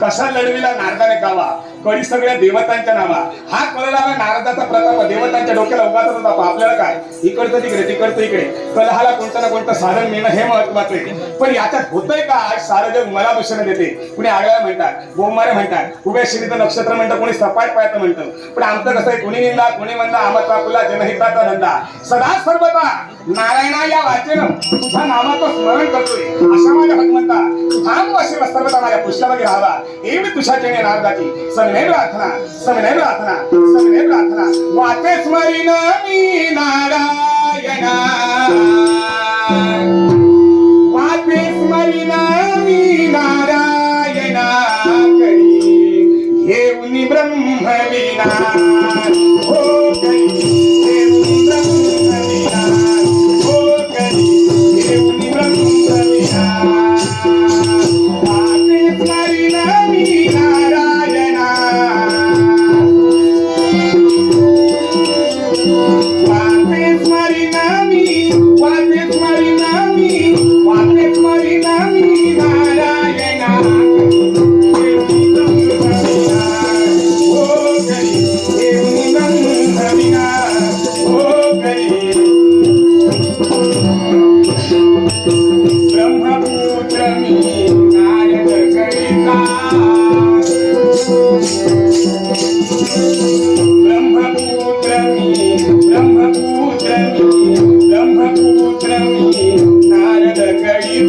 कसा लढविला नारदाने गावा कळी सगळ्या देवतांच्या नावा. हा कळला नारदाचा प्रताप देवतांच्या डोक्याला उगाच होता. आपल्याला काय? इकडचं तिकडे तिकडचं इकडे. कलहाला कोणतं ना कोणतं साधन मिळणं हे महत्वाचं आहे. पण याच्यात होतंय का? आज सारं जग मला भूषण देते. कुणी आगळ्या म्हणतात बोंबारे म्हणतात उभ्या शिरीचं नक्षत्र म्हणतं कोणी सपाट पायाचं म्हणतं. पण आमचं कसं आहे कोणी निंदा कोणी म्हणता आमचा आपला जनहिताचा धंदा. सदा सर्वता नारायणा या वाचेनं तुझ्या नामाचं स्मरण करतोय. अशा माझ्या भगवंता थांब असे सर्वता माझ्या पुष्पामध्ये राहावा. हे मी तुझ्या चेने नारदाची. सविनय प्रार्थना सविनय प्रार्थना सविनय प्रार्थना. वाचे स्मरीन मी नारायणा. वाचे स्मरीन मी नारायणा. करी घेऊन ब्रह्मविना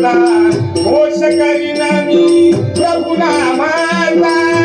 माता घोष करीना मी प्रभुना माता